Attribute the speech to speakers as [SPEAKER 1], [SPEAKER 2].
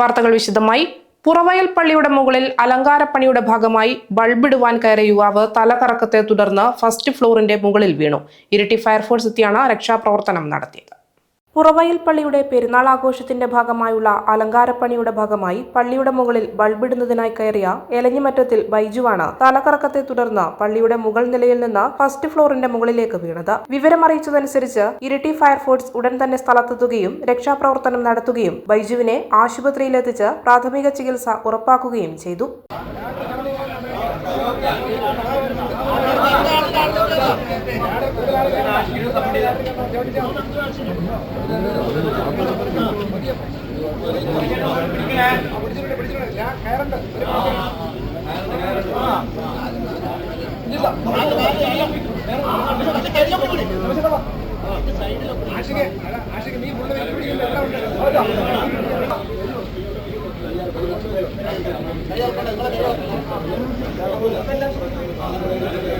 [SPEAKER 1] വാർത്തകൾ വിശദമായി. പുറവയൽ പള്ളിയുടെ മുകളിൽ അലങ്കാരപ്പണിയുടെ ഭാഗമായി ബൾബിടുവാൻ കയറിയ യുവാവ് തലകറക്കത്തെ തുടർന്ന് ഫസ്റ്റ് ഫ്ലോറിന്റെ മുകളിൽ വീണു. ഇരട്ടി ഫയർഫോഴ്സ് എത്തിയാണ് രക്ഷാപ്രവർത്തനം നടത്തിയത്. പുറവയൽ പള്ളിയുടെ പെരുന്നാൾ ആഘോഷത്തിന്റെ ഭാഗമായുള്ള അലങ്കാരപ്പണിയുടെ ഭാഗമായി പള്ളിയുടെ മുകളിൽ ബൾബിടുന്നതിനായി കയറിയ എലഞ്ഞിമറ്റത്തിൽ ബൈജുവാണ് തലകറക്കത്തെ തുടർന്ന് പള്ളിയുടെ മുകൾ നിലയിൽ നിന്ന് ഫസ്റ്റ് ഫ്ലോറിന്റെ മുകളിലേക്ക് വീണത്. വിവരമറിയിച്ചതനുസരിച്ച് ഇരിട്ടി ഫയർഫോഴ്സ് ഉടൻ തന്നെ സ്ഥലത്തെത്തുകയും രക്ഷാപ്രവർത്തനം നടത്തുകയും ബൈജുവിനെ ആശുപത്രിയിലെത്തിച്ച് പ്രാഥമിക ചികിത്സ ഉറപ്പാക്കുകയും ചെയ്തു. ആശികെ ആശികെ നീ മുഴുവൻ പിടിക്കില്ല എല്ലാം ഉണ്ട് Gracias.